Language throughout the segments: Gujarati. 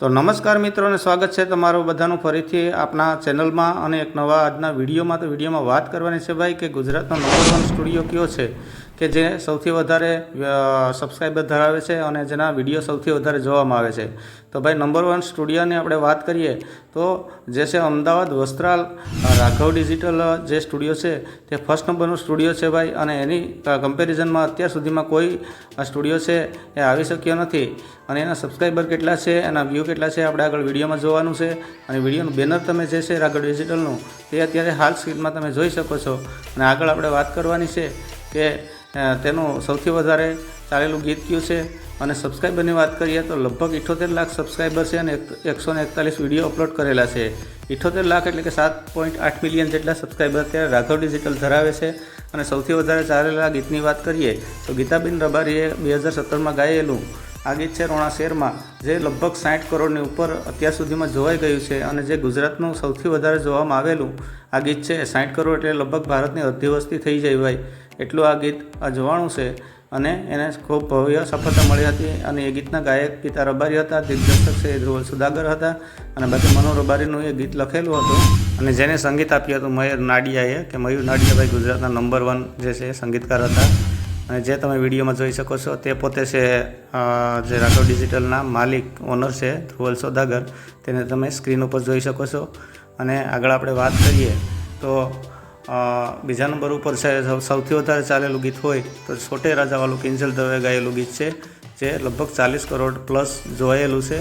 તો નમસ્કાર મિત્રો અને સ્વાગત છે તમારું બધાનું ફરીથી આપણા ચેનલમાં અને એક નવા આજના વિડીયોમાં. તો વિડીયોમાં વાત કરવાની છે ભાઈ કે ગુજરાતનો નંબર વન સ્ટુડિયો કયો છે? કે જે સૌથી વધારે સબસ્ક્રાઈબર ધરાવે છે અને જેના વીડિયો સૌથી વધારે જોવામાં આવે છે. તો ભાઈ નંબર વન સ્ટુડિયોની આપણે વાત કરીએ, તો જે છે અમદાવાદ વસ્ત્રાલ રાઘવ ડિજિટલ જે સ્ટુડિયો છે, તે ફર્સ્ટ નંબરનું સ્ટુડિયો છે ભાઈ, અને એની કમ્પેરિઝનમાં અત્યાર સુધીમાં કોઈ સ્ટુડિયો છે એ આવી શક્યો નથી. અને એના સબસ્ક્રાઈબર કેટલા છે, એના વ્યૂ કેટલા છે, આપણે આગળ વિડીયોમાં જોવાનું છે. અને વિડીયોનું બેનર તમે જે છે રાઘવ ડિજિટલનું તે અત્યારે હાલ સ્ક્રીનમાં તમે જોઈ શકો છો. અને આગળ આપણે વાત કરવાની છે કે તેનું સૌથી વધારે ચાલેલું ગીત કયું છે? અને સબસ્ક્રાઈબરની વાત કરીએ તો લગભગ ઇઠોતેર લાખ સબસ્ક્રાઈબર છે અને એક- એકસો ને એકતાલીસ વીડિયો અપલોડ કરેલા છે. ઇઠોતેર લાખ એટલે કે સાત પોઈન્ટ આઠ મિલિયન જેટલા સબસ્ક્રાઈબર અત્યારે રાઘવ ડિજિટલ ધરાવે છે. અને સૌથી વધારે ચાલેલા ગીતની વાત કરીએ તો ગીતાબેન રબારીએ બે હજાર સત્તરમાં ગાયેલું આ ગીત છે રોણા શેરમાં, જે લગભગ સાઠ કરોડની ઉપર અત્યાર સુધીમાં જોવાઈ ગયું છે અને જે ગુજરાતનું સૌથી વધારે જોવામાં આવેલું આ ગીત છે સાઠ કરોડ એટલે લગભગ ભારતની અર્ધી વસ્તી થઈ જાય ભાઈ એટલું આ ગીત આ જોવાનું છે અને એને ખૂબ ભવ્ય સફળતા મળી હતી અને એ ગીતના ગાયક પિતા રબારી હતા, દિગ્દર્શક છે ધ્રુવલ સુદાગર હતા અને બાકી મનો રબારીનું એ ગીત લખેલું હતું અને જેને સંગીત આપ્યું હતું મયુર નાડિયાએ કે મયુર નાડિયાભાઈ ગુજરાતના નંબર વન જે છે સંગીતકાર હતા. અને જે તમે વિડીયોમાં જોઈ શકો છો તે પોતે છે જે રાઠોડ ડિજિટલના માલિક ઓનર છે ધ્રુવલ સોદાગર તેને તમે સ્ક્રીન ઉપર જોઈ શકો છો. અને આગળ આપણે વાત કરીએ તો બીજા નંબર ઉપર છે સૌથી વધારે ચાલેલું ગીત હોય તો છોટે રાજાવાળું કિંજલ દવે ગાયેલું ગીત છે, જે લગભગ ચાલીસ કરોડ પ્લસ જોયેલું છે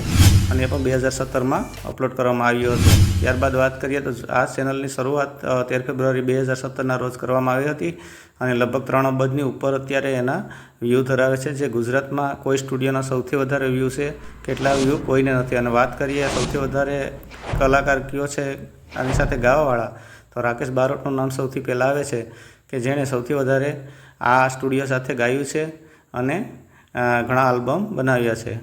અને એ પણ બે હજાર સત્તરમાં અપલોડ કરવામાં આવ્યું હતું. ત્યારબાદ વાત કરીએ તો આ ચેનલની શરૂઆત તેર ફેબ્રુઆરી બે હજાર સત્તરના રોજ કરવામાં આવી હતી અને લગભગ ત્રણ અબજની ઉપર અત્યારે એના વ્યૂ ધરાવે છે, જે ગુજરાતમાં કોઈ સ્ટુડિયોના સૌથી વધારે વ્યૂ છે, કેટલા વ્યૂ કોઈને નથી. અને વાત કરીએ સૌથી વધારે કલાકાર કયો છે, આની સાથે ગાવાવાળા તો રાકેશ બારોટનું નામ સૌથી પહેલાં આવે છે કે જેણે સૌથી વધારે આ સ્ટુડિયો સાથે ગાયું છે અને ઘણા આલ્બમ બનાવ્યા છે.